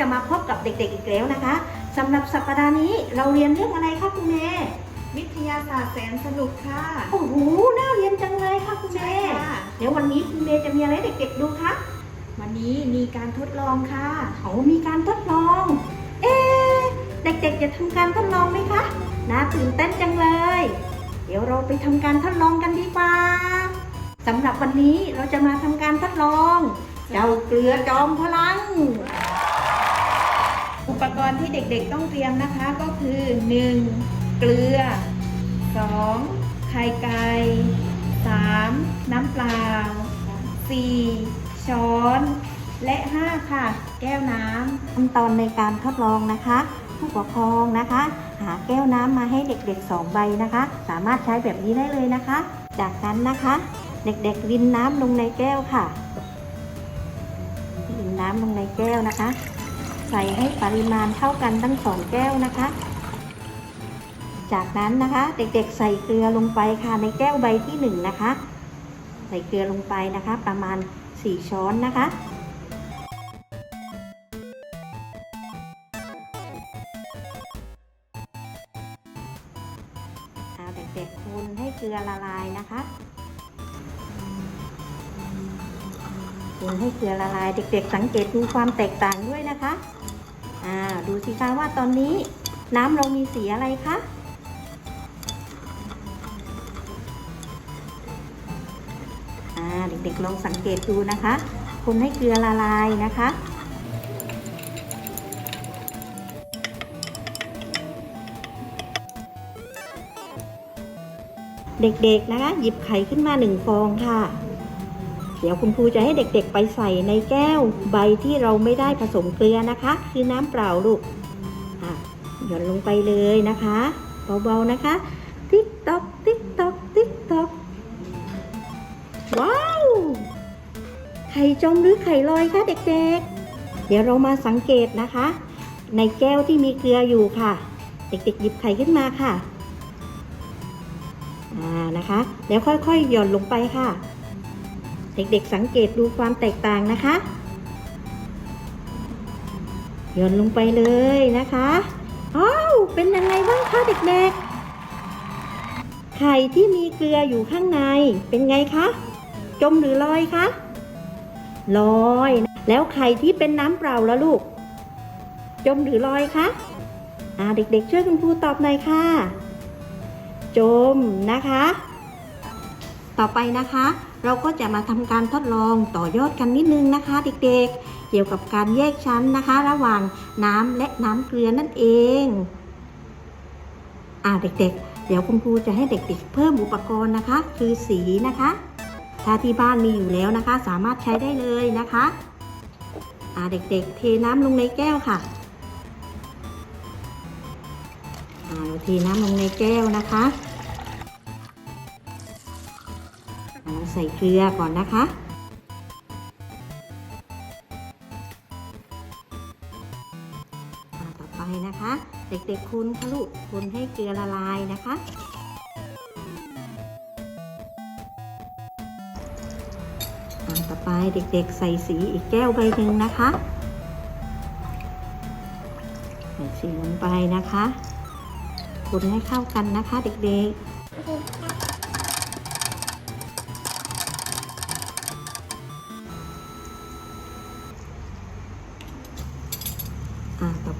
จะมาพบกับเด็กๆอีกแล้วนะคะสำหรับสัปดาห์นี้เราเรียนเรื่องอะไรคะครูเมย์วิทยาศาสตร์แสนสนุกค่ะโอ้โหน่าเรียนจังเลยค่ะครูเมใช่ย์ค่ะเดี๋ยววันนี้ครูเมย์จะมีอะไรให้เด็กๆดูคะวันนี้มีการทดลองค่ะเขามีการทดลอง เอ๊ะเด็กๆจะทำการทดลองไหมคะน่าตื่นเต้นจังเลย เดี๋ยวเราไปทำการทดลองกันดีกว่าสำหรับวันนี้เราจะมาทำการทดลอง เจ้าเกลือจอมพลังอุ ปกรณ์ที่เด็กๆต้องเตรียมนะคะก็คือ 1. เกลือ 2. ไข่ไก่ 3. น้ำเปล่า 4. ช้อน และ 5 ค่ะ แก้วน้ำขั้นตอนในการทดลองนะคะ ผู้ปกครองนะคะ หาแก้วน้ำมาให้เด็กๆสองใบนะคะ สามารถใช้แบบนี้ได้เลยนะคะ จากนั้นนะคะ เด็กๆรินน้ำลงในแก้วค่ะรินน้ำลงในแก้วนะคะ ใส่ให้ปริมาณเท่ากันทั้งสองแก้วนะคะ จากนั้นนะคะเด็กๆใส่เกลือลงไปค่ะในแก้วใบที่หนึ่งนะคะ ใส่เกลือลงไปนะคะ ประมาณ 4 ช้อนนะคะเอาเด็กๆคนให้เกลือละลายนะคะ คนให้เกลือละลาย เด็กๆ สังเกตดูความแตกต่างด้วยนะคะอ่าดูสิคะว่าตอนนี้น้ำเรามีสีอะไรคะอ่าเด็กๆลองสังเกตดูนะคะ คนให้เกลือละลายนะคะเด็กๆ นะคะ หยิบไข่ขึ้นมาหนึ่งฟองค่ะ เดี๋ยวคุณครูจะให้เด็กๆไปใส่ในแก้วใบที่เราไม่ได้ผสมเกลือนะคะ คือน้ำเปล่าลูกหย่อนลงไปเลยนะคะเบาๆนะคะติ๊กตอกติ๊กตอกติ๊กตอกว้าวไข่จมหรือไข่ลอยคะเด็กๆ เดี๋ยวเรามาสังเกตนะคะ ในแก้วที่มีเกลืออยู่ค่ะ เด็กๆ หยิบไข่ขึ้นมาค่ะอ่านะคะ แล้วค่อยๆหย่อนลงไปค่ะ เด็กๆสังเกตดูความแตกต่างนะคะหย่อนลงไปเลยนะคะอ้าวเป็นยังไงบ้างคะเด็กๆ ไข่ที่มีเกลืออยู่ข้างในเป็นไงคะ จมหรือลอยคะ ลอย แล้วไข่ที่เป็นน้ำเปล่าแล้วลูก จมหรือลอยคะอ่าเด็กๆ ช่วยคุณครูตอบหน่อยค่ะ จมนะคะ ต่อไปนะคะ เราก็จะมาทำการทดลองต่อยอดกันนิดนึงนะคะเด็กๆ เกี่ยวกับการแยกชั้นนะคะ ระหว่างน้ำและน้ำเกลือนั่นเองอ่าเด็กๆ เดี๋ยวคุณครูจะให้เด็กๆ เพิ่มอุปกรณ์นะคะ คือสีนะคะ ถ้าที่บ้านมีอยู่แล้วนะคะ สามารถใช้ได้เลยนะคะอ่าเด็กๆ เทน้ำลงในแก้วค่ะอ่าเราเทน้ำลงในแก้วนะคะ ใส่เกลือก่อนนะคะ ต่อไปนะคะ เด็กๆคนค่ะลูกคนให้เกลือละลายนะคะต่อไปเด็กๆใส่สีอีกแก้วใบหนึ่งนะคะใส่สีลงไปนะคะคนให้เข้ากันนะคะเด็กๆ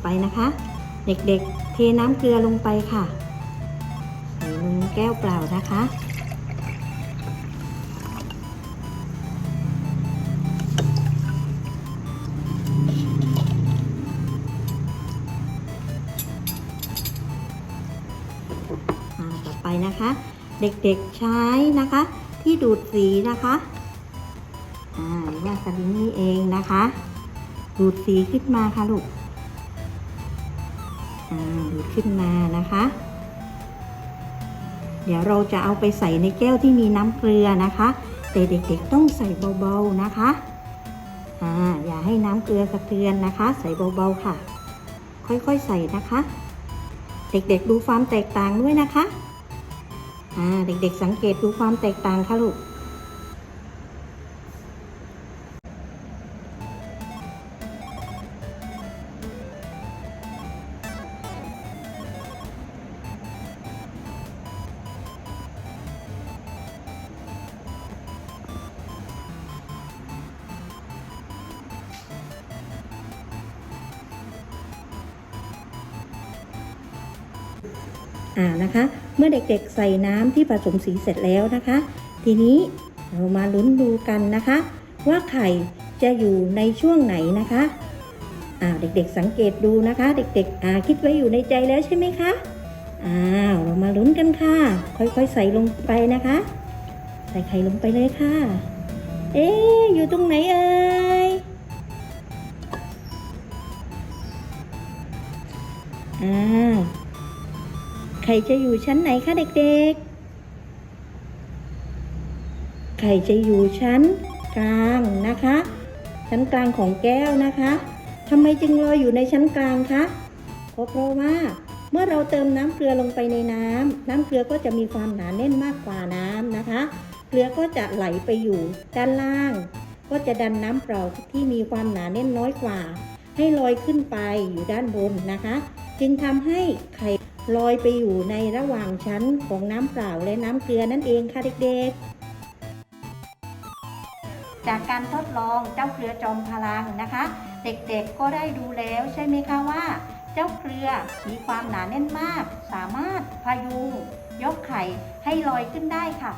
ไปนะคะ เด็กๆ เทน้ำเกลือลงไปค่ะใส่ลงแก้วเปล่านะคะ ต่อไปนะคะ เด็กๆใช้นะคะ ที่ดูดสีนะคะอ่าหรือว่าสลิงนี่เองนะคะ ดูดสีขึ้นมาค่ะลูก ดูดขึ้นมานะคะ เดี๋ยวเราจะเอาไปใส่ในแก้วที่มีน้ำเกลือนะคะ แต่เด็กๆต้องใส่เบาๆนะคะอ่าอย่าให้น้ำเกลือสะเทือนนะคะ ใส่เบาๆค่ะ ค่อยๆใส่นะคะ เด็กๆดูความแตกต่างด้วยนะคะอ่าเด็กๆสังเกตดูความแตกต่างค่ะลูก อ่านะคะ เมื่อเด็กๆใส่น้ำที่ผสมสีเสร็จแล้วนะคะ ทีนี้เรามาลุ้นดูกันนะคะ ว่าไข่จะอยู่ในช่วงไหนนะคะอ่าเด็กๆสังเกตดูนะคะ เด็กๆอ่าคิดไว้อยู่ในใจแล้วใช่ไหมคะอ้าวเรามาลุ้นกันค่ะ ค่อยๆใส่ลงไปนะคะ ใส่ไข่ลงไปเลยค่ะ เอ๊อยู่ตรงไหนเอ่ยอ่า ไข่จะอยู่ชั้นไหนคะเด็กๆไข่จะอยู่ชั้นกลางนะคะ ชั้นกลางของแก้วนะคะทำไมจึงลอยอยู่ในชั้นกลางคะก็เพราะว่าเมื่อเราเติมน้ำเกลือลงไปในน้ำน้ำเกลือก็จะมีความหนาแน่นมากกว่าน้ำนะคะ เกลือก็จะไหลไปอยู่ด้านล่าง ก็จะดันน้ำเปล่าที่มีความหนาแน่นน้อยกว่า ให้ลอยขึ้นไปอยู่ด้านบนนะคะ จึงทำให้ไข่ลอยไปอยู่ในระหว่างชั้นของน้ำเปล่าและน้ำเกลือนั่นเองค่ะเด็กๆ จากการทดลองเจ้าเกลือจอมพลังนะคะ เด็กๆก็ได้ดูแล้วใช่ไหมคะว่า เจ้าเกลือมีความหนาแน่นมาก สามารถพยุงยกไข่ให้ลอยขึ้นได้ค่ะ